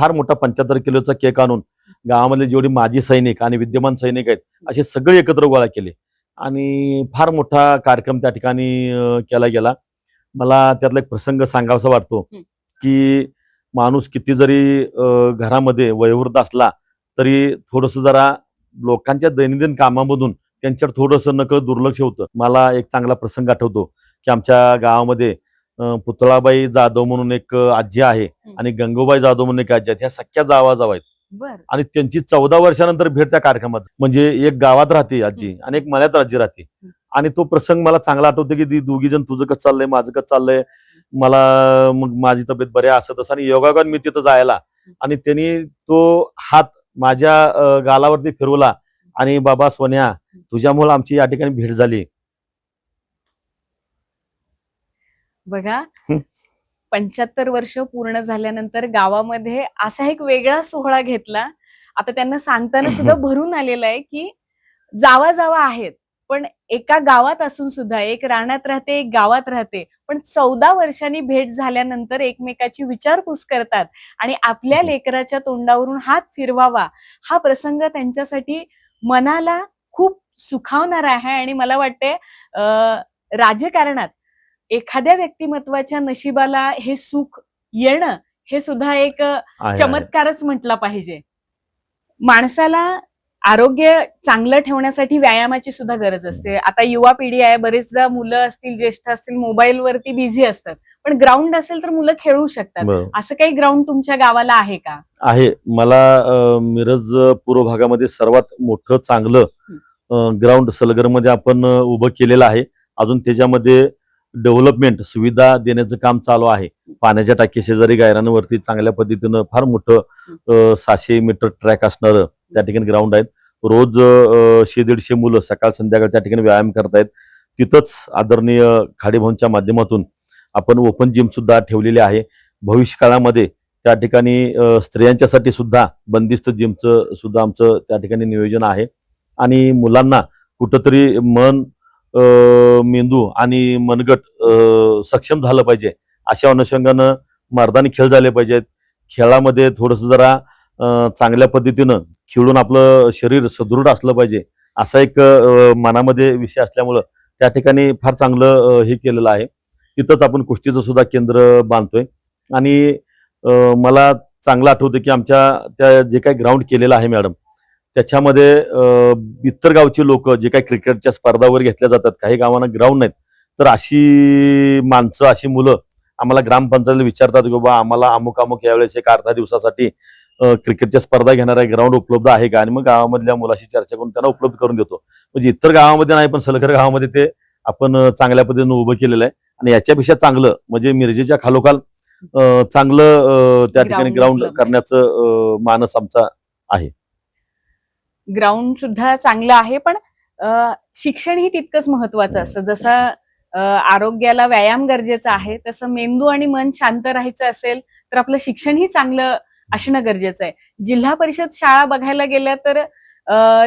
फार मोठा पंच्याहत्तर किलोचा केक आणून गावामधले जेवढे माजी सैनिक आणि विद्यमान सैनिक आहेत असे सगळे एकत्र गोळा केले. आणि फार मोठा कार्यक्रम त्या ठिकाणी केला गेला. मला त्यातला एक प्रसंग सांगावासा वाटतो. की माणूस किती जरी घरामध्ये वयोवृद्ध असला तरी थोडस जरा लोकांच्या दैनंदिन कामामधून त्यांच्यावर थोडंसं नकळत दुर्लक्ष होतं. मला एक चांगला प्रसंग आठवतो की आमच्या गावामध्ये पुतळाबाई जाधव म्हणून एक आजी आहे आणि गंगूबाई जाधव म्हणून एक आजी आहेत. ह्या सख्या जावा जाव आहेत आणि त्यांची चौदा वर्षानंतर भेट त्या कार्यक्रमात म्हणजे एक गावात राहते आजी आणि एक मळ्यात राज्य राहते. आणि तो प्रसंग मला चांगला आठवतो की ती दोघी जण तुझं कसं चाललंय माझं कसं चाललंय? मला मग माझी तब्येत बरी आहे असं आणि योगायोगाने मी तिथं जायला. आणि त्यांनी तो हात माझ्या गालावरती फिरवला. आणि बाबा सोन्या तुझ्यामुळे आमची या ठिकाणी भेट झाली. बघा. पंच्याहत्तर वर्ष पूर्ण झाल्यानंतर गावामध्ये असा एक वेगळा सोहळा घेतला. आता त्यांना सांगताना सुद्धा भरून आलेलं आहे की जावा जावा आहेत पण एका गावात असून सुद्धा एक रानात राहते एक गावात राहते पण चौदा वर्षांनी भेट झाल्यानंतर एकमेकाची विचारपूस करतात आणि आपल्या लेकराच्या तोंडावरून हात फिरवावा. हा प्रसंग त्यांच्यासाठी मनाला खूप सुखावणारा आहे आणि मला वाटते अं, राजकारणात एखाद्या व्यक्तिमत्वाच्या नशिबाला हे सुख येणं हे सुद्धा एक. चमत्कारच म्हटला पाहिजे. माणसाला आरोग्य चांगलं ठेवण्यासाठी व्यायामाची सुद्धा गरज असते. आता युवा पिढी आहे बरेचदा मुलं असतील ज्येष्ठ असतील मोबाईल वरती बिझी असतात. पण ग्राउंड असेल तर मुलं खेळू शकतात. असं काही ग्राउंड तुमच्या गावाला आहे का? आहे. मला मिरज पूर्व भागामध्ये सर्वात मोठं चांगलं ग्राउंड सलगरमध्ये आपण उभं केलेलं आहे. अजून त्याच्यामध्ये डेव्हलपमेंट सुविधा देण्याचं काम चालू आहे. पाण्याच्या टाकी शेजारी गायरांवरती चांगल्या पद्धतीनं फार मोठं सहाशे मीटर ट्रॅक असणारं त्या ठिकाणी ग्राउंड आहेत. रोज शे दीडशे मुलं सकाळ संध्याकाळ त्या ठिकाणी व्यायाम करतायत. तिथंच आदरणीय खाडीभाऊंच्या माध्यमातून आपण ओपन जिम सुद्धा ठेवलेली आहे. भविष्यकाळामध्ये त्या ठिकाणी स्त्रियांच्यासाठी सुद्धा बंदिस्त जिमचं सुद्धा आमचं त्या ठिकाणी नियोजन आहे. आणि मुलांना कुठंतरी मन मेंदू आणि मनगट सक्षम झालं पाहिजे. अशा अनुषंगानं मर्दानी खेळ झाले पाहिजेत. खेळामध्ये थोडंसं जरा चांगल्या पद्धतीनं खेळून आपलं शरीर सदृढ असलं पाहिजे. असा एक मनामध्ये विषय असल्यामुळं त्या ठिकाणी फार चांगलं हे केलेलं आहे. तिथंच आपण कुस्तीचं सुद्धा केंद्र बांधतोय. आणि मला चांगलं आठवतं की आमच्या त्या जे काही ग्राउंड केलेलं आहे मॅडम त्याच्यामध्ये इतर गावची लोक जे काही क्रिकेटच्या स्पर्धा वगैरे घेतल्या जातात काही गावांना ग्राउंड नाहीत. तर अशी माणसं अशी मुलं आम्हाला ग्रामपंचायतीला विचारतात की बाबा आम्हाला अमुक अमुक यावेळेस एक अर्धा दिवसासाठी क्रिकेटच्या स्पर्धा घेणारा ग्राउंड उपलब्ध आहे का? आणि मग गावामधल्या मुलाशी चर्चा करून त्यांना उपलब्ध करून देतो. म्हणजे इतर गावामध्ये नाही पण सलगर गावामध्ये ते आपण चांगल्या पद्धतीनं उभं केलेलं आहे. आणि याच्यापेक्षा चांगलं म्हणजे मिरजेच्या खालोखाल चांगलं त्या ठिकाणी ग्राउंड आहे. करण्याचं मानस आमचा ग्राउंड सुद्धा चांगलं आहे पण शिक्षण शिक्षणही तितकंच महत्वाचं असतं. जसं आरोग्याला व्यायाम गरजेचा आहे तसं मेंदू आणि मन शांत राहायचं असेल तर आपलं शिक्षणही चांगलं असणं गरजेचं आहे. जिल्हा परिषद शाळा बघायला गेल्या तर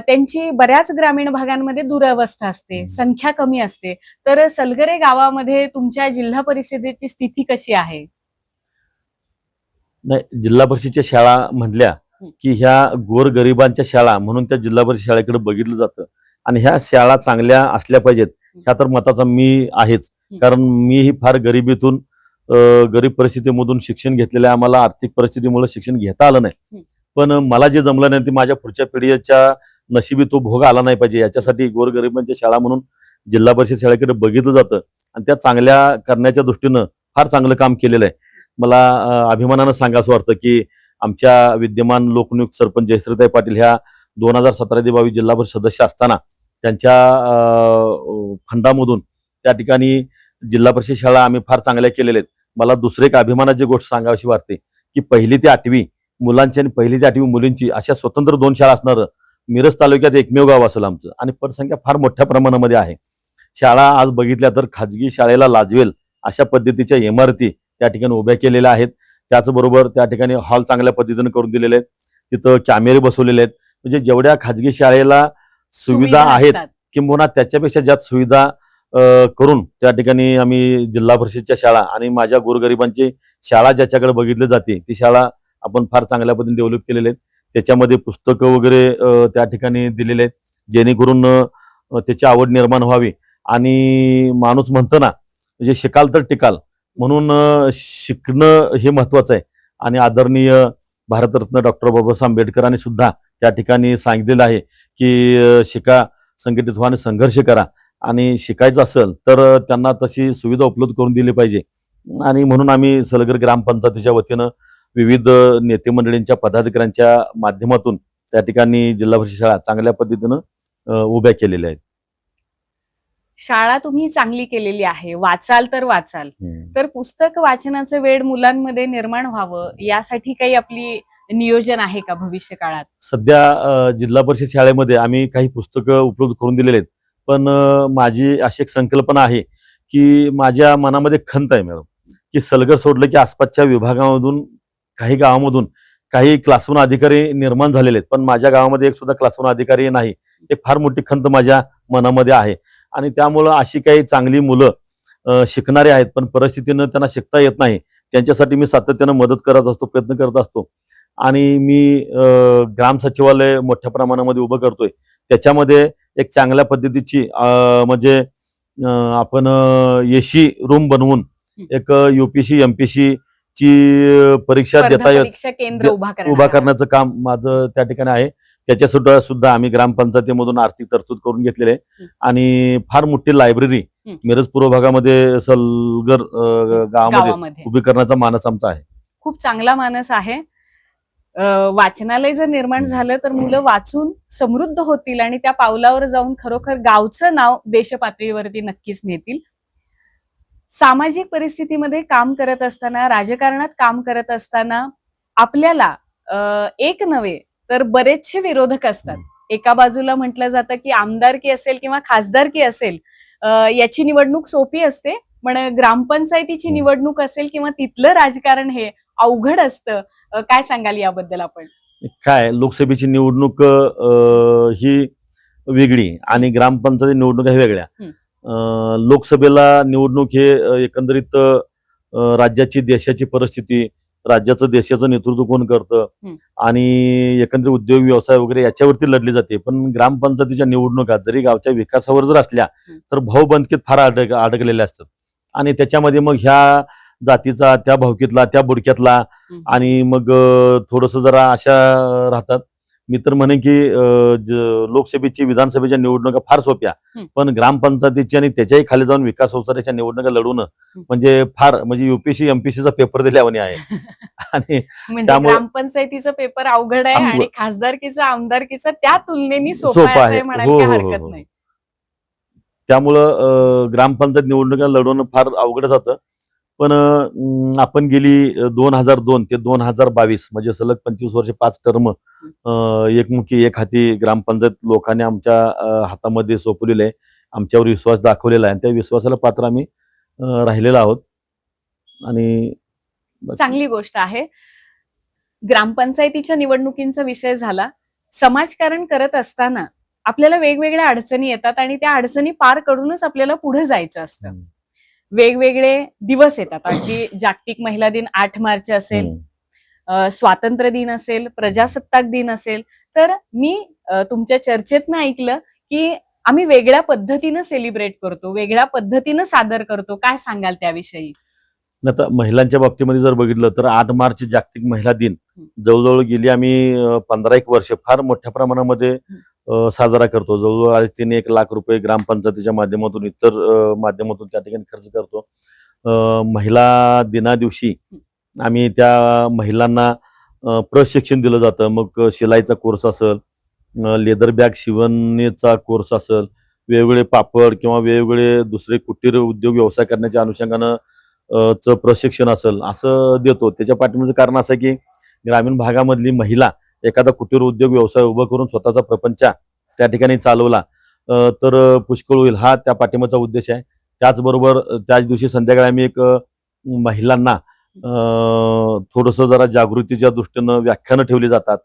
त्यांची बऱ्याच ग्रामीण भागांमध्ये दुरावस्था असते संख्या कमी असते. तर सलगरे गावामध्ये तुमच्या जिल्हा परिषदेची स्थिती कशी आहे? नाही जिल्हा परिषदच्या शाळा म्हणल्या की ह्या गोरगरिबांच्या शाळा म्हणून त्या जिल्हा परिषद शाळेकडे बघितलं जातं. आणि ह्या शाळा चांगल्या असल्या पाहिजेत. ह्या तर मताचा मी आहेच. हं. कारण मीही फार गरिबीतून गरीब परिस्थितीमधून शिक्षण घेतलेलं आहे. आम्हाला आर्थिक परिस्थितीमुळे शिक्षण घेता आलं नाही. हं. पण मला जे जमलं नाही ते माझ्या पुढच्या पिढीच्या नशिबी तो भोग आला नाही पाहिजे. याच्यासाठी गोरगरिबांच्या शाळा म्हणून जिल्हा परिषद शाळेकडे बघितलं जातं. आणि त्या चांगल्या करण्याच्या दृष्टीनं फार चांगलं काम केलेलं आहे. मला अभिमानानं सांगावं वाटतं की आमच्या विद्यमान लोकनियुक्त सरपंच जयश्रीताई पाटील ह्या दोन हजार सतरा ते बावीस जिल्हा परिषद सदस्य असताना त्यांच्या फंडामधून त्या ठिकाणी जिल्हा परिषद शाळा आम्ही फार चांगल्या केलेल्या आहेत. मला दुसरे एक अभिमानाची गोष्ट सांगावीशी वाटते की पहिली ते आठवी मुलांची आणि पहिली ते आठवी मुलींची अशा स्वतंत्र दोन शाळा असणारं मिरज तालुक्यात एकमेव गाव असेल आमचं आणि पटसंख्या फार मोठ्या प्रमाणामध्ये आहे. शाळा आज बघितल्या तर खाजगी शाळेला लाजवेल अशा पद्धतीच्या इमारती त्या ठिकाणी उभ्या केलेल्या आहेत. त्याचबरोबर त्या ठिकाणी हॉल चांगल्या पद्धतीने करून दिलेले आहेत. तिथं कॅमेरे बसवलेले आहेत. म्हणजे जेवढ्या खाजगी शाळेला सुविधा आहेत. किंबहुना त्याच्यापेक्षा जास्त सुविधा करून त्या ठिकाणी आम्ही जिल्हा परिषदच्या शाळा आणि माझ्या गोरगरिबांची शाळा ज्याच्याकडे बघितली जाते ती शाळा आपण फार चांगल्या पद्धतीने डेव्हलप केलेले आहेत. त्याच्यामध्ये पुस्तकं वगैरे त्या ठिकाणी दिलेले आहेत. जेणेकरून त्याची आवड निर्माण व्हावी. आणि माणूस म्हणतो ना म्हणजे शिकाल तर टिकाल. म्हणून शिकणं हे महत्वाचं आहे. आणि आदरणीय भारतरत्न डॉक्टर बाबासाहेब आंबेडकरांनी सुद्धा त्या ठिकाणी सांगितलेलं आहे की शिका संघटित व्हा आणि संघर्ष करा. आणि शिकायचं असेल तर त्यांना तशी सुविधा उपलब्ध करून दिली पाहिजे. आणि म्हणून आम्ही सलगर ग्रामपंचायतीच्या वतीनं विविध नेते मंडळींच्या पदाधिकाऱ्यांच्या माध्यमातून त्या ठिकाणी जिल्हा परिषद शाळा चांगल्या पद्धतीनं उभ्या केलेल्या आहेत. शाळा तुम्ही चांगली केलेली आहे वाचाल तर वाचाल. तर पुस्तक वाचनाचं वेळ मुलांमध्ये निर्माण व्हावं यासाठी काही आपली नियोजन आहे का भविष्य काळात सध्या जिल्हा परिषद शाळेमध्ये आम्ही काही पुस्तकं उपलब्ध करून दिलेले आहेत. पण माझी अशी एक संकल्पना आहे की माझ्या मनामध्ये खंत आहे मॅडम. की सलगर सोडलं की आसपासच्या विभागामधून काही गावामधून काही क्लासरूम अधिकारी निर्माण झालेले आहेत. पण माझ्या गावामध्ये एक सुद्धा क्लासरूम अधिकारी नाही. एक फार मोठी खंत माझ्या मनामध्ये आहे. आणि त्यामुळं अशी काही चांगली मुलं शिकणारे आहेत पण परिस्थितीनं त्यांना शिकता येत नाही. त्यांच्यासाठी मी सातत्यानं मदत करत असतो प्रयत्न करत असतो. आणि मी ग्राम सचिवालय मोठ्या प्रमाणामध्ये उभं करतोय. त्याच्यामध्ये एक चांगल्या पद्धतीची म्हणजे आपण एसी रूम बनवून एक युपीसी एमपीसी ची परीक्षा देता येत उभा. करण्याचं काम माझं त्या ठिकाणी आहे. त्याच्या सुद्धा सुद्धा आम्ही ग्रामपंचायतीमधून आर्थिक तरतूद करून घेतलेले आहे. आणि फार मोठी लायब्ररी. मिरज पूर्व भागामध्ये सलगर गावामध्ये उभी करण्याचा मानस आमचा आहे. खूप चांगला मानस आहे. वाचनालय जर निर्माण झालं तर मुलं वाचून समृद्ध होतील आणि त्या पावलावर जाऊन खरोखर गावचं नाव देशपातळीवरती नक्कीच नेतील. सामाजिक परिस्थितीमध्ये काम करत असताना राजकारणात काम करत असताना आपल्याला एक नव्हे तर बरेचसे विरोधक असतात. एका बाजूला म्हटलं जातं की आमदारकी असेल किंवा खासदारकी असेल याची निवडणूक सोपी असते पण ग्रामपंचायतीची. निवडणूक असेल किंवा तिथलं राजकारण हे अवघड असतं काय सांगाल याबद्दल आपण? काय लोकसभेची निवडणूक ही वेगळी आणि ग्रामपंचायत निवडणूक ह्या वेगळ्या. लोकसभेला निवडणूक हे एकंदरीत राज्याची देशाची परिस्थिती राज्याचं देशाचं नेतृत्व कोण करतं. आणि एकंदरीत उद्योग व्यवसाय वगैरे याच्यावरती लढली जाते पण ग्रामपंचायतीच्या निवडणुका जरी गावच्या विकासावर जर असल्या. तर भाऊबंदकीत फार अडक अडकलेल्या असतात आणि त्याच्यामध्ये मग ह्या जातीचा त्या भावकीतला त्या बुडक्यातला. आणि मग थोडस जरा अशा राहतात मी तर म्हणेन की लोकसभेची विधानसभेच्या निवडणुका फार सोप्या. पण ग्रामपंचायतीची आणि त्याच्याही खाली जाऊन विकास संस्थाच्या निवडणुका लढवणं म्हणजे फार म्हणजे युपीसी एमपीसीचा पेपर दिल्यावानी आहे आणि म्हणजे त्यामुळं- ग्रामपंचायतीचा पेपर अवघड आहे. आणि खासदारकीचा आमदारकीचा त्या तुलनेने सोपा आहे हो, हो, हो, हो. नाही त्यामुळं ग्रामपंचायत निवडणुका लढवणं फार अवघड जातं पण आपण गेली दोन हजार दोन ते दोन हजार बावीस म्हणजे सलग पंचवीस वर्ष पाच टर्म एकमुखी एक हाती ग्रामपंचायत लोकांनी आमच्या हातामध्ये सोपवलेले आहे. आमच्यावर विश्वास दाखवलेला आहे आणि त्या विश्वासाला पात्र आम्ही राहिलेलो आहोत. आणि चांगली गोष्ट आहे. ग्रामपंचायतीच्या निवडणुकींचा विषय झाला. समाजकारण करत असताना आपल्याला वेगवेगळ्या अडचणी येतात आणि त्या अडचणी पार करूनच आपल्याला पुढे जायचं असतं. वेगवेगळे दिवस येतात. अगदी जागतिक महिला दिन आठ मार्च असेल स्वातंत्र्य दिन असेल प्रजासत्ताक दिन असेल. तर मी तुमच्या चर्चेतनं ऐकलं की आम्ही वेगळ्या पद्धतीनं सेलिब्रेट करतो वेगळ्या पद्धतीनं सादर करतो. काय सांगाल त्याविषयी? आता महिलांच्या बाबतीमध्ये जर बघितलं तर आठ मार्च जागतिक महिला दिन. जवळजवळ गेली आम्ही पंधरा एक वर्ष. फार मोठ्या प्रमाणामध्ये साजरा करतो. जवळजवळ अडीच तीन एक लाख रुपये ग्रामपंचायतीच्या माध्यमातून इतर माध्यमातून त्या ठिकाणी खर्च करतो. महिला दिना दिवशी आम्ही त्या महिलांना प्रशिक्षण दिलं जातं. मग शिलाईचा कोर्स असेल लेदर बॅग शिवणीचा कोर्स असेल वेगवेगळे पापड किंवा वेगवेगळे दुसरे कुटीर उद्योग व्यवसाय करण्याच्या अनुषंगानं चं च प्रशिक्षण असेल असं देतो. त्याच्या पाठीमागचं कारण असं आहे की ग्रामीण भागामधली महिला एखादा कुटीर उद्योग व्यवसाय उभं करून स्वतःचा प्रपंच त्या ठिकाणी चालवला तर पुष्कळ होईल. हा त्या पाठिंबाचा उद्देश आहे. त्याचबरोबर त्याच दिवशी संध्याकाळी आम्ही एक महिलांना थोडस जरा जागृतीच्या दृष्टीनं व्याख्यानं ठेवली जातात.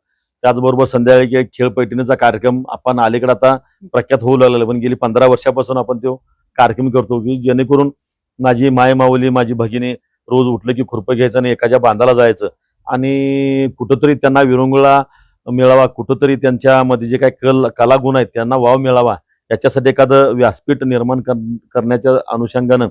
त्याचबरोबर संध्याकाळी एक खेळ पैठणीचा कार्यक्रम आपण अलीकडे आता प्रख्यात होऊ लागलेला पण गेली पंधरा वर्षापासून आपण तो कार्यक्रम करतो की जेणेकरून माझी माय माऊली माझी भगिनी रोज उठलं की खुरपं घ्यायचं आणि एखाद्या बांधाला जायचं. आणि कुठंतरी त्यांना विरंगुळा मिळावा कुठंतरी त्यांच्यामध्ये जे काही कल कलागुण आहेत त्यांना वाव मिळावा याच्यासाठी एखादं व्यासपीठ निर्माण कर- करण्याच्या अनुषंगानं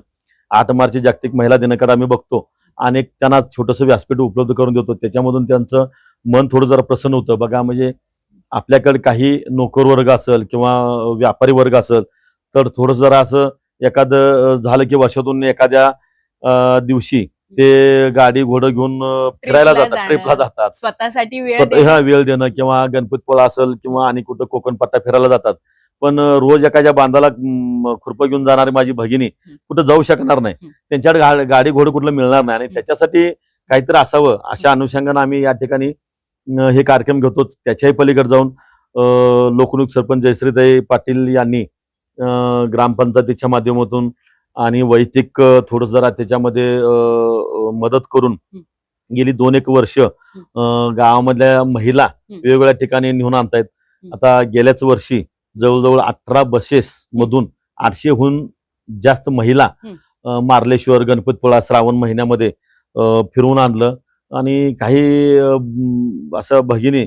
आठ मार्च जागतिक महिला दिनाकडे आम्ही बघतो आणि एक त्यांना छोटंसं व्यासपीठ उपलब्ध करून देतो. त्याच्यामधून त्यांचं मन थोडं जरा प्रसन्न होतं. बघा म्हणजे आपल्याकडे काही नोकर वर्ग असेल किंवा व्यापारी वर्ग असेल तर थोडं जरा असं एखादं झालं की वर्षातून एखाद्या दिवशी ते गाडी घोडं घेऊन फिरायला जातात. ट्रिपला जातात स्वतःसाठी वेळ. हा वेळ देणं किंवा गणपतपुळा असेल किंवा आणि कुठं कोकण पट्टा फिरायला जातात पण रोज एखाद्या बांधाला खुरपं घेऊन जाणारी माझी भगिनी कुठं जाऊ शकणार नाही. त्यांच्याकडे गाडी घोडं कुठलं मिळणार नाही आणि. त्याच्यासाठी काहीतरी असावं अशा अनुषंगानं आम्ही या ठिकाणी हे कार्यक्रम घेतो त्याच्याही पलीकडे जाऊन अं, लोकनियुक्त सरपंच जयश्रीताई पाटील यांनी ग्रामपंचायतीच्या माध्यमातून आणि वैयक्तिक थोडं जरा त्याच्यामध्ये मदत करून गेली दोन एक वर्ष गावामधल्या महिला वेगवेगळ्या ठिकाणी नेऊन आणतायत. आता गेल्याच वर्षी जवळजवळ अठरा बसेस मधून आठशेहून जास्त महिला मार्लेश्वर गणपतपुळा श्रावण महिन्यामध्ये फिरवून आणलं. आणि काही असं भगिनी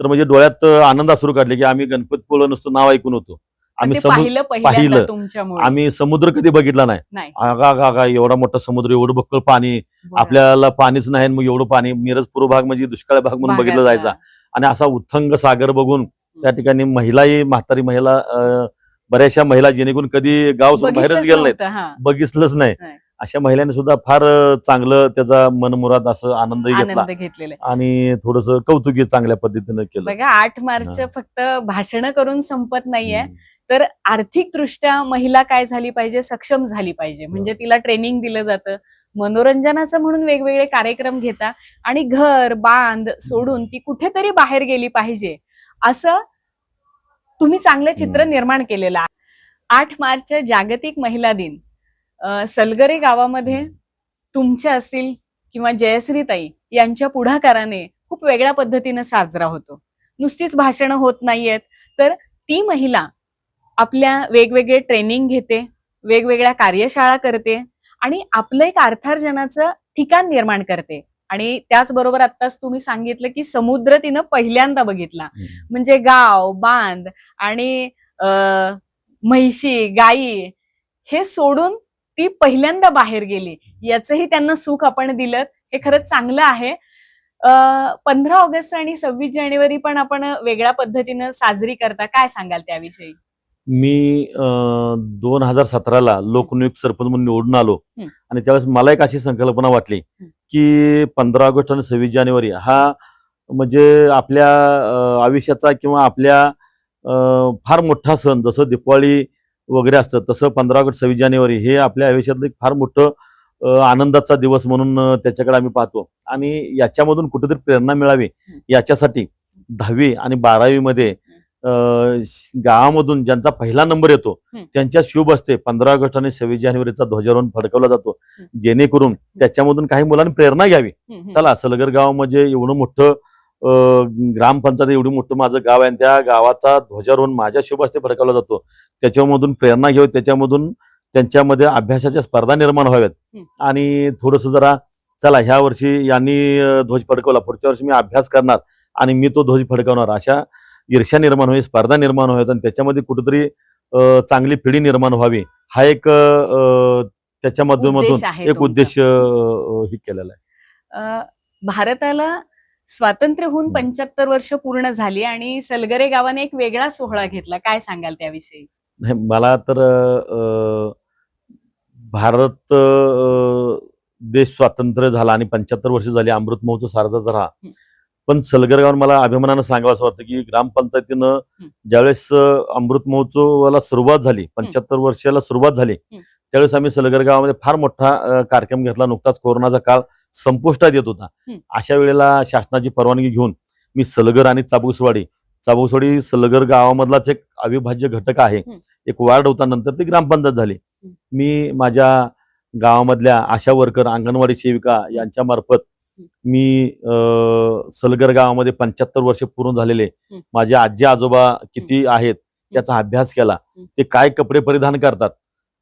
तर म्हणजे डोळ्यात आनंद सुरू काढले की आम्ही गणपतपुळं नुसतं नाव ऐकून होतो. आम्ही पाहिलं पहिल्यांदा पाहिलं. तुमच्यामुळे आम्ही समुद्र कधी बघितला नाही नाही आगा आगा आगा एवढा मोठा समुद्र एवढं बक्कळ पाणी बरं. आपल्याला पाणीच नाही मग एवढं पाणी मिरज पूर्व भाग म्हणजे दुष्काळ भाग म्हणून बघितला. जायचा आणि असा उत्थंग सागर बघून त्या ठिकाणी महिलाही म्हातारी महिला अं, बऱ्याचशा महिला जेणेकरून कधी गाव सोडून बाहेरच गेलं नाहीत नव्हतं, हा. बघितलंच नाही नाही. अशा महिलांनी सुद्धा फार चांगलं त्याचा मनमुराद असं आनंदही घेतला. आनंद घेतलेला. आहे. आणि थोडस कौतुकी चांगल्या पद्धतीनं केलं. बघा आठ मार्च हा. फक्त भाषण करून संपत नाहीये. हम्म. तर आर्थिक दृष्ट्या महिला काय झाली पाहिजे सक्षम झाली पाहिजे. म्हणजे तिला ट्रेनिंग दिलं जातं. मनोरंजनाचं म्हणून वेगवेगळे कार्यक्रम घेता आणि घर बांध सोडून ती कुठेतरी बाहेर गेली पाहिजे. असं तुम्ही चांगलं चित्र हम्म. निर्माण केलेलं आहे. आठ मार्च जागतिक महिला दिन. सलगरे गावामध्ये तुमचे असतील किंवा जयश्रीताई यांच्या पुढाकाराने खूप वेगळ्या पद्धतीनं साजरा होतो. नुसतीच भाषणं होत नाहीयेत. तर ती महिला आपल्या वेगवेगळे ट्रेनिंग घेते वेगवेगळ्या कार्यशाळा करते आणि आपलं एक अर्थार्जनाचं ठिकाण निर्माण करते. आणि त्याचबरोबर आत्ताच तुम्ही सांगितलं की समुद्र तिनं पहिल्यांदा बघितला. म्हणजे गाव बांध आणि म्हैशी गायी हे सोडून ती पहिल्यांदा बाहेर गेली. याचंही त्यांना सुख आपण दिलं. हे खरंच चांगलं आहे. पंधरा ऑगस्ट आणि सव्वीस जानेवारी पण आपण वेगळ्या पद्धतीनं साजरी करता. काय सांगाल त्याविषयी? मी दोन हजार सतराला लोकनियुक्त सरपंच म्हणून निवडून आलो. आणि त्यावेळेस मला एक अशी संकल्पना वाटली. की पंधरा ऑगस्ट आणि सव्वीस जानेवारी हा म्हणजे आपल्या आयुष्याचा किंवा आपल्या फार मोठा सण. जसं दिवाळी वगैरे असतं तसं पंधरा ऑगस्ट सव्वीस जानेवारी हे आपल्या आयुष्यातलं एक फार मोठं आनंदाचा दिवस म्हणून त्याच्याकडे आम्ही पाहतो आणि याच्यामधून कुठेतरी प्रेरणा मिळावी. याच्यासाठी दहावी आणि बारावीमध्ये गावामधून ज्यांचा पहिला नंबर येतो. त्यांच्या शुभ असते पंधरा ऑगस्ट आणि सव्वीस जानेवारीचा ध्वजारोहण फडकवला जातो. जेणेकरून त्याच्यामधून काही मुलांनी प्रेरणा घ्यावी. चला सलगर गाव म्हणजे एवढं मोठं ग्रामपंचायत एवढं मोठं माझं गाव आहे आणि त्या गावाचा ध्वजारोहण माझ्या शुभ हस्ते फडकवला जातो. त्याच्यामधून प्रेरणा घ्यावी त्याच्यामधून त्यांच्यामध्ये अभ्यासाच्या स्पर्धा निर्माण व्हाव्यात. आणि थोडंसं जरा चला ह्या वर्षी यांनी ध्वज फडकवला. पुढच्या वर्षी मी अभ्यास करणार आणि मी तो ध्वज फडकवणार. अशा ईर्ष्या निर्माण होईल स्पर्धा निर्माण व्हाव्यात आणि त्याच्यामध्ये कुठेतरी चांगली पिढी निर्माण व्हावी. हा एक त्याच्या माध्यमातून एक. उद्देश हे केलेला आहे. भारताला स्वातंत्र्य होऊन. पंच्याहत्तर वर्ष पूर्ण झाली आणि सलगरे गावाने एक वेगळा सोहळा घेतला काय सांगाल त्याविषयी मला तर भारत देश स्वातंत्र्य झाला आणि पंच्याहत्तर वर्ष झाली अमृत महोत्सव राहा हं. पण सलगरगावर मला अभिमानानं सांगावं असं वाटतं की ग्रामपंचायतीनं. ज्यावेळेस अमृत महोत्सवाला सुरुवात झाली पंच्याहत्तर वर्षाला सुरुवात झाली. त्यावेळेस आम्ही सलगर गावामध्ये फार मोठा कार्यक्रम घेतला नुकताच कोरोनाचा काळ संपुष्टात येत होता. अशा वेळेला शासनाची परवानगी घेऊन मी सलगर आणि चाबुसवाडी चाबुसवाडी सलगर गावामधलाच एक अविभाज्य घटक आहे. एक वार्ड होता नंतर ती ग्रामपंचायत झाली. मी माझ्या गावामधल्या आशा वर्कर अंगणवाडी सेविका यांच्या मार्फत. मी सलगर गावामध्ये पंच्याहत्तर वर्ष पूर्ण झालेले. माझे आजी आजोबा किती आहेत त्याचा अभ्यास केला. ते काय कपडे परिधान करतात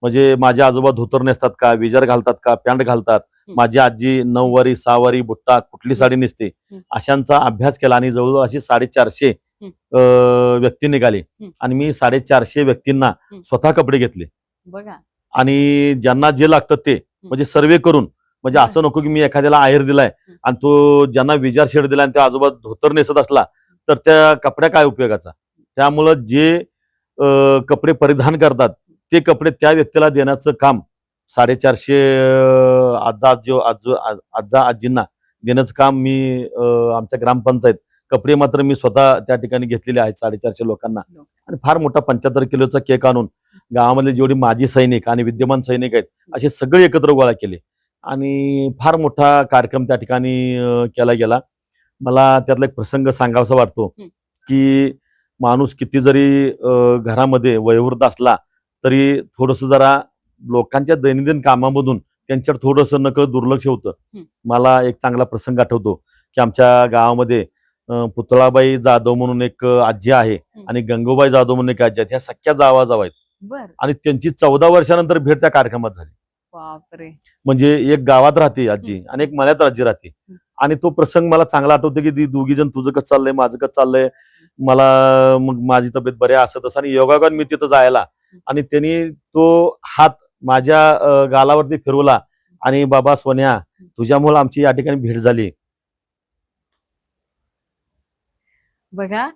म्हणजे माझे आजोबा धोतर नेसतात का विजार घालतात का पॅन्ट घालतात माझी आजी नऊवारी सहावारी बुट्टा कुठली साडी नेसते. अशांचा अभ्यास केला आणि जवळजवळ अशी साडेचारशे व्यक्ती निघाली. आणि मी साडेचारशे व्यक्तींना. स्वतः कपडे घेतले आणि ज्यांना जे लागतं ते म्हणजे सर्वे करून म्हणजे. असं नको की मी एखाद्याला आहेर दिलाय. आणि तो ज्यांना विजार शेड दिला आणि त्या आजोबा धोतर नेसत असला तर त्या कपड्या काय उपयोगाचा त्यामुळं जे कपडे परिधान करतात ते कपडे त्या व्यक्तीला देण्याचं काम साडेचारशे आजा आजी आजो आजा आजींना देण्याचं काम मी आमच्या ग्रामपंचायत कपडे मात्र मी स्वतः त्या ठिकाणी घेतलेले आहेत साडेचारशे लोकांना लोक. आणि फार मोठा पंच्याहत्तर किलोचा केक आणून गावामधले जेवढे माजी सैनिक आणि विद्यमान सैनिक आहेत असे सगळे एकत्र गोळा केले आणि फार मोठा कार्यक्रम त्या ठिकाणी केला गेला मला त्यातला एक प्रसंग सांगावासा वाटतो. की माणूस किती जरी घरामध्ये वयोवृद्ध असला तरी थोडस जरा लोकांच्या दैनंदिन कामामधून त्यांच्यावर थोडंसं नकळत दुर्लक्ष होतं. मला एक चांगला प्रसंग आठवतो की आमच्या गावामध्ये पुतळाबाई जाधव म्हणून एक आजी आहे. आणि गंगूबाई जाधव म्हणून एक आजी आहेत. ह्या सख्या जावा जावा आहेत आणि त्यांची चौदा वर्षानंतर भेट त्या कार्यक्रमात झाली. म्हणजे एक गावात राहते आजी आणि एक मळ्यात आजी राहते. आणि तो प्रसंग मला चांगला आठवतो की ती दोघी जण तुझं कसं चाललंय माझं कसं चाललंय मला मग माझी तब्येत बरी आहे असं आणि योगायोगाने मी तिथं जायला आणि त्यांनी तो हात माझ्या गालावरती फिरवला आणि बाबा सोन्या तुझ्यामुळे आमची या ठिकाणी भेट झाली. बघा.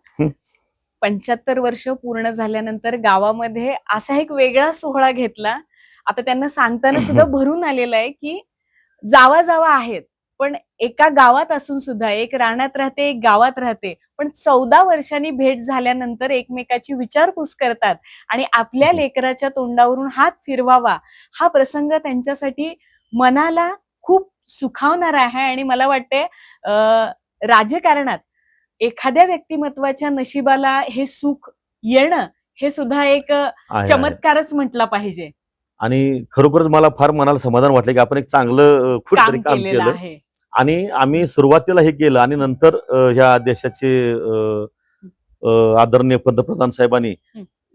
पंच्याहत्तर वर्ष पूर्ण झाल्यानंतर गावामध्ये असा एक वेगळा सोहळा घेतला. आता त्यांना सांगताना सुद्धा भरून आलेलं आहे की जावा जावा आहेत. पण एका गावात असून सुद्धा एक रानात राहते एक गावात राहते पण चौदा वर्षांनी भेट झाल्यानंतर एकमेकाची विचारपूस करतात आणि आपल्या लेकराच्या तोंडावरून हात फिरवावा. हा प्रसंग त्यांच्यासाठी मनाला खूप सुखावणारा आहे आणि मला वाटते अं, राजकारणात एखाद्या व्यक्तिमत्वाच्या नशिबाला हे सुख येणं हे सुद्धा एक. चमत्कारच म्हटला पाहिजे. आणि खरोखरच मला फार मनाला समाधान वाटलं की आपण एक चांगलं काम केलं. आहे. आणि आम्ही सुरुवातीला हे केलं आणि नंतर ह्या देशाचे आदरणीय पंतप्रधान साहेबांनी.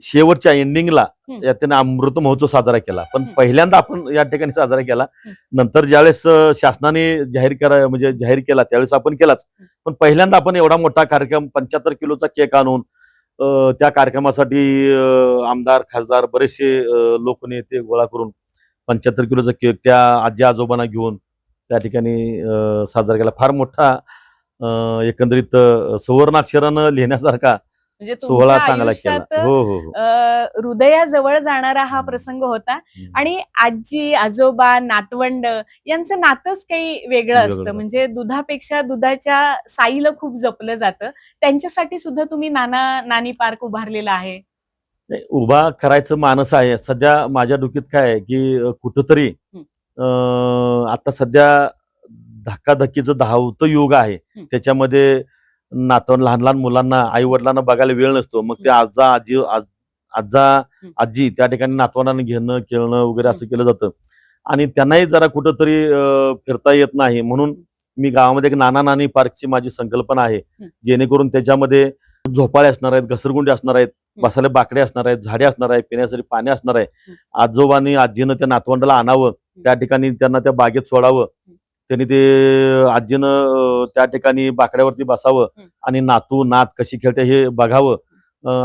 शेवटच्या एंडिंगला. या त्याने अमृत महोत्सव साजरा केला पण. पहिल्यांदा आपण या ठिकाणी साजरा केला. नंतर ज्यावेळेस शासनाने जाहीर करा म्हणजे जाहीर केला त्यावेळेस आपण केलाच. पण पहिल्यांदा आपण एवढा मोठा कार्यक्रम पंच्याहत्तर किलोचा केक आणून त्या कार्यक्रमासाठी आमदार खासदार बरेचसे लोकनेते गोळा करून पंच्याहत्तर किलोचा केक त्या आजी आजोबांना घेऊन त्या ठिकाणी साजरा केला. फार मोठा एकंदरीत सुवर्णाक्षरानं लिहिण्यासारखा म्हणजे सोहळा चांगला केला. हो हो हो. हृदयाजवळ जाणारा हा. प्रसंग होता. आणि आजी आजोबा नातवंड यांचं नातंच काही वेगळं असतं. म्हणजे दुधापेक्षा दुधाच्या साईला खूप जपलं जातं. त्यांच्यासाठी सुद्धा तुम्ही नाना नानी पार्क उभारलेला आहे. उभा करायचं मानस आहे. सध्या माझ्या डोक्यात काय की कुठंतरी आता सध्या धक्काधक्कीचं धावतं युग आहे. त्याच्यामध्ये नातवंड लहान लहान मुलांना आई वडिलांना बघायला वेळ नसतो मग ते. आजा आजी आज- आजा त्या ठिकाणी नातवंडांना घेणं खेळणं वगैरे. असं केलं जातं आणि त्यांनाही जरा कुठंतरी फिरता येत नाही म्हणून मी गावामध्ये एक नाना नानी पार्कची माझी संकल्पना आहे. जेणेकरून त्याच्यामध्ये झोपाळे असणार आहेत घसरगुंडी असणार आहेत. बसायला बाकडे असणार आहेत झाडे असणार आहेत पिण्यासाठी पाणी असणार आहे. आजोबांनी आजीनं त्या नातवंडाला आणावं त्या ठिकाणी त्यांना त्या बागेत सोडावं. त्यांनी ते आजीनं त्या ठिकाणी बाकड्यावरती बसावं. आणि नातू नात कशी खेळते हे बघावं.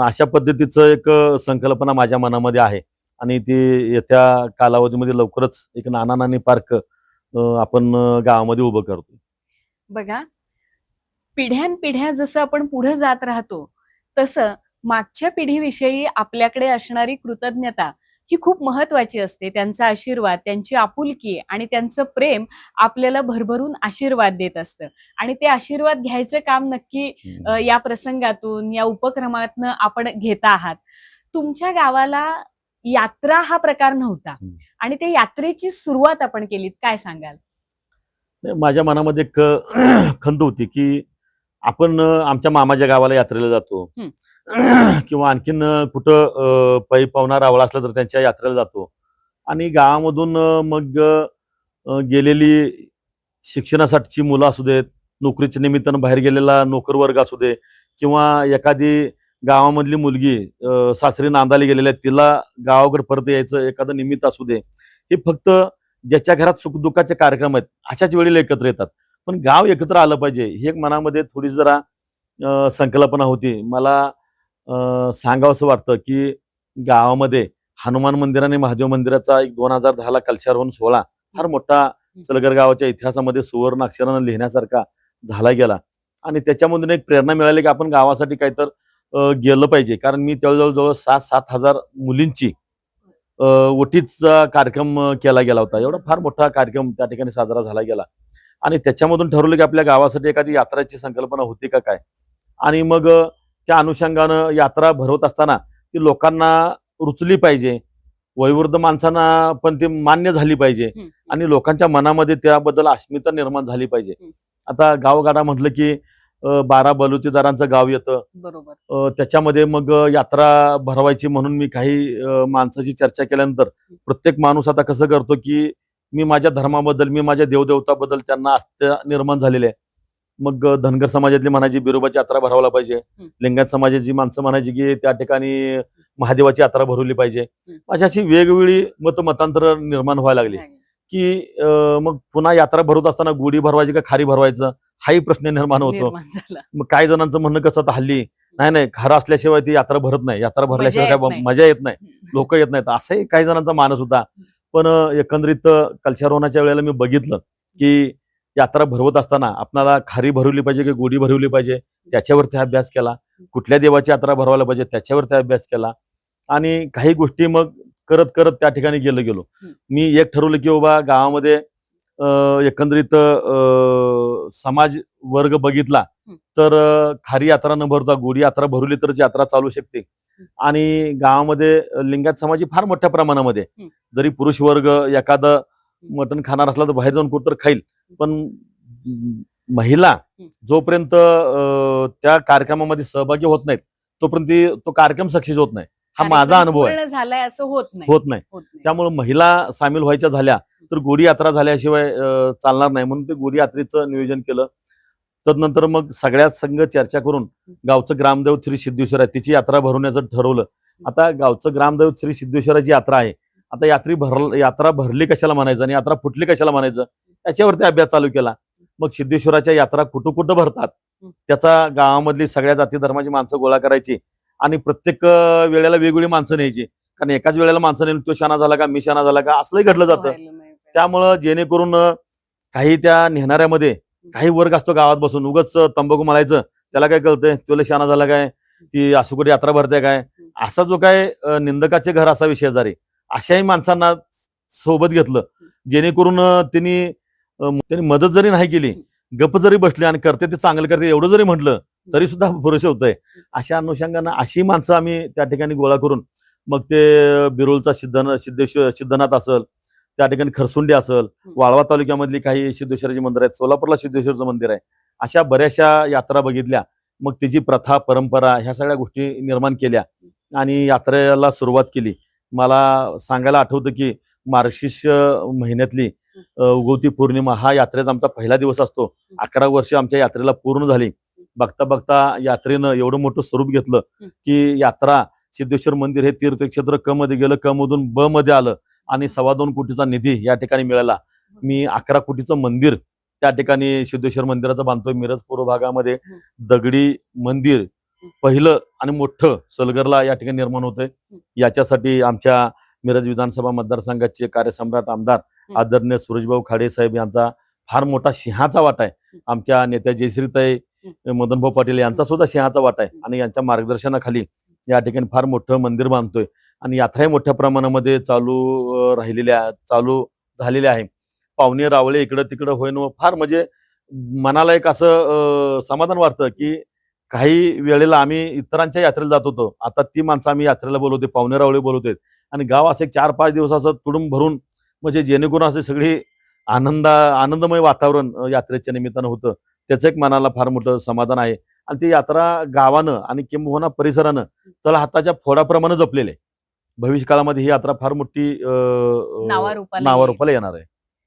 अशा पद्धतीचं एक संकल्पना माझ्या मनामध्ये आहे. आणि ती येत्या कालावधीमध्ये लवकरच एक नाना नानी पार्क आपण गावामध्ये उभं करतो बघा पिढ्यानपिढ्या जसं आपण पुढे जात राहतो तसं मागच्या पिढीविषयी आपल्याकडे असणारी कृतज्ञता ही खूप महत्वाची असते. त्यांचा आशीर्वाद त्यांची आपुलकी आणि त्यांचं प्रेम आपल्याला भरभरून आशीर्वाद देत असतं. आणि ते आशीर्वाद घ्यायचं काम नक्की या प्रसंगातून या उपक्रमातनं आपण घेता आहात. तुमच्या गावाला यात्रा हा प्रकार नव्हता. आणि त्या यात्रेची सुरुवात आपण केलीत काय सांगाल? माझ्या मनामध्ये एक खंत होती की आपण आमच्या मामाच्या गावाला यात्रेला जातो. किंवा आणखीन कुठं पै पाहुणा रावळा असला तर त्यांच्या यात्रेला जातो. आणि गावामधून मग गेलेली शिक्षणासाठीची मुलं असू देत नोकरीच्या निमित्तानं बाहेर गेलेला नोकर वर्ग असू दे किंवा एखादी गावामधली मुलगी सासरी नांदायला गेलेली आहे तिला गावाकडे परत यायचं एखादं निमित्त असू दे. हे फक्त ज्याच्या घरात सुखदुःखाचे कार्यक्रम आहेत अशाच वेळेला एकत्र येतात. पण गाव एकत्र आलं पाहिजे ही एक मनामध्ये थोडी जरा संकल्पना होती. मला सांगावंसं वाटतं की गावामध्ये हनुमान मंदिर आणि महादेव मंदिराचा एक दोन हजार दहाला कलशारोहण सोहळा फार मोठा सलगर गावाच्या इतिहासामध्ये सुवर्ण अक्षरानं लिहिण्यासारखा झाला गेला. आणि त्याच्यामधून एक प्रेरणा मिळाली की आपण गावासाठी काहीतर गेलं पाहिजे. कारण मी त्यावेळेस जवळ सात सात हजार मुलींची ओटीचा कार्यक्रम केला गेला होता. एवढा फार मोठा कार्यक्रम त्या ठिकाणी साजरा झाला गेला. आणि त्याच्यामधून ठरवलं की आपल्या गावासाठी एखादी यात्राची संकल्पना होती का काय? आणि मग त्या अनुषंगानं यात्रा भरवत असताना ती लोकांना रुचली पाहिजे. वयोवृद्ध माणसांना पण ती मान्य झाली पाहिजे. आणि लोकांच्या मनामध्ये त्याबद्दल अस्मिता निर्माण झाली पाहिजे. आता गावगाडा म्हटलं की बारा बलुतेदारांचं गाव येतं. बरोबर. त्याच्यामध्ये मग यात्रा भरवायची म्हणून मी काही माणसाची चर्चा केल्यानंतर प्रत्येक माणूस आता कसं करतो की मी माझ्या धर्माबद्दल मी माझ्या देवदेवताबद्दल त्यांना आस्था निर्माण झालेले आहे. मग धनगर समाजातली म्हणायची बिरोबाची यात्रा भरवला पाहिजे. लिंगायत समाजाची माणसं म्हणायची की त्या ठिकाणी महादेवाची यात्रा भरवली पाहिजे. अशी अशी वेगवेगळी मत मतांतर निर्माण व्हायला लागली. की मग पुन्हा यात्रा भरवत असताना गुढी भरवायची का खारी भरवायचं हाही प्रश्न निर्माण होतो. मग काही जणांचं म्हणणं कसं आता हल्ली नाही नाही खरं असल्याशिवाय ती यात्रा भरत नाही. यात्रा भरल्याशिवाय काय. मजा येत नाही. लोक येत नाहीत. असंही काही जणांचा मानस होता. पण एकंदरीत कलशारोहणाच्या वेळेला मी बघितलं की यात्रा भरवत असताना आपल्याला खारी भरवली पाहिजे की गोडी भरवली पाहिजे त्याच्यावरती अभ्यास केला. कुठल्या देवाची यात्रा भरवायला पाहिजे त्याच्यावरती अभ्यास केला. आणि काही गोष्टी मग करत करत त्या ठिकाणी गेलो गेलो. मी एक ठरवलं की बाबा गावामध्ये एकंदरीत समाज वर्ग बघितला. तर खारी यात्रा न भरता गोडी यात्रा भरवली तरच यात्रा चालू शकते. आणि गावामध्ये लिंगायत समाज फार मोठ्या प्रमाणामध्ये. जरी पुरुष वर्ग एखादं मटण खाणार असला तर बाहेर जाऊन कुठं खाईल. पण महिला जोपर्यंत त्या कार्यक्रमामध्ये सहभागी होत नाहीत तोपर्यंत ती- तो कार्यक्रम सक्सेस होत नाही. हा माझा अनुभव आहे. झालाय असं होत नाही. होत नाही. त्यामुळे महिला सामील व्हायच्या झाल्या तर गोडी यात्रा झाल्याशिवाय चालणार नाही. म्हणून ते गोडी यात्रेचं नियोजन केलं. तदनंतर मग सगळ्यात संघ चर्चा करून गावचं ग्रामदैवत श्री सिद्धेश्वर आहे. तिची यात्रा भरवण्याचं ठरवलं. आता गावचं ग्रामदैवत श्री सिद्धेश्वराची यात्रा आहे. आता यात्री भर यात्रा भरली कशाला म्हणायचं आणि यात्रा फुटली कशाला म्हणायचं? त्याच्यावरती अभ्यास चालू केला. मग सिद्धेश्वराच्या यात्रा कुठं कुठं भरतात? त्याचा गावामधली सगळ्या जाती धर्माची माणसं गोळा करायची आणि प्रत्येक वेळेला वेगवेगळी माणसं न्यायची. कारण एकाच वेळेला माणसं नेऊन तो शाना झाला का मी शाना झाला का असलंही घडलं जातं. त्यामुळं जेणेकरून काही त्या नेणाऱ्यामध्ये काही वर्ग असतो गावात बसून. उगच तंबाखू म्हणायचं त्याला काय कळतंय? तुला शाना झाला काय? ती असुकडे यात्रा भरते काय? असा जो काय निंदकाचे घर असा विषय जरी अशाही माणसांना सोबत घेतलं. जेणेकरून त्यांनी त्यांनी मदत जरी नाही केली गप जरी बसले आणि करते ते चांगलं करते एवढं जरी म्हटलं तरी सुद्धा पुरुष होतंय. अशा अनुषंगानं अशी माणसं आम्ही त्या ठिकाणी गोळा करून मग ते बिरोलचा सिद्धन सिद्धेश्वर सिद्धनाथ असेल त्या ठिकाणी खरसुंडी असेल वाळवा तालुक्यामधली काही सिद्धेश्वराची मंदिर आहेत सोलापूरला सिद्धेश्वरचं मंदिर आहे अशा बऱ्याचशा यात्रा बघितल्या मग तिची प्रथा परंपरा ह्या सगळ्या गोष्टी निर्माण केल्या आणि यात्रेला सुरुवात केली. मला सांगायला आठवतं की मार्गशीर्ष महिन्यातली उगवती पौर्णिमा हा यात्रेचा आमचा पहिला दिवस असतो. अकरा वर्ष आमच्या यात्रेला पूर्ण झाली. बघता बघता यात्रेनं एवढं मोठं स्वरूप घेतलं की यात्रा सिद्धेश्वर मंदिर हे तीर्थक्षेत्र क मध्ये गेलं क मधून ब मध्ये आलं आणि सव्वा दोन कोटीचा निधी या ठिकाणी मिळाला. मी अकरा कोटीचं मंदिर त्या ठिकाणी सिद्धेश्वर मंदिराचं बांधतोय मिरज पूर्व भागामध्ये. दगडी मंदिर पहिलं आणि मोठं सलगरला या ठिकाणी निर्माण होतंय. याच्यासाठी आमच्या मिरज विधानसभा मतदारसंघाचे कार्यसम्राट आमदार. आदरणीय सुरेशभाऊ खाडे साहेब यांचा फार मोठा सिंहाचा वाटा आहे. आमच्या नेत्या जयश्रीताई मदनभाऊ पाटील यांचा सुद्धा सिंहाचा वाटा आहे. आणि यांच्या मार्गदर्शनाखाली या ठिकाणी फार मोठं मंदिर बांधतोय. आणि यात्राही मोठ्या प्रमाणामध्ये चालू राहिलेल्या चालू झालेल्या आहे. पाहुणे रावळे इकडं तिकडं होईन फार म्हणजे मनाला एक असं समाधान वाटतं की काही वेळेला आम्ही इतरांच्या यात्रेला जात होतो. आता ती माणसं आम्ही यात्रेला बोलवते पाहुणे रावळे बोलवते आणि गाव असे चार पाच दिवस असं तुडूंब भरून म्हणजे जेणेकरून असे सगळी आनंदा आनंदमय वातावरण यात्रेच्या निमित्तानं होतं. त्याचं एक मनाला फार मोठं समाधान आहे. आणि ती यात्रा गावानं आणि किंबहुना परिसरानं त्याला हाताच्या फोडाप्रमाणे जपलेले भविष्य काळामध्ये ही यात्रा फार मोठी नावारूपाला येणार आहे.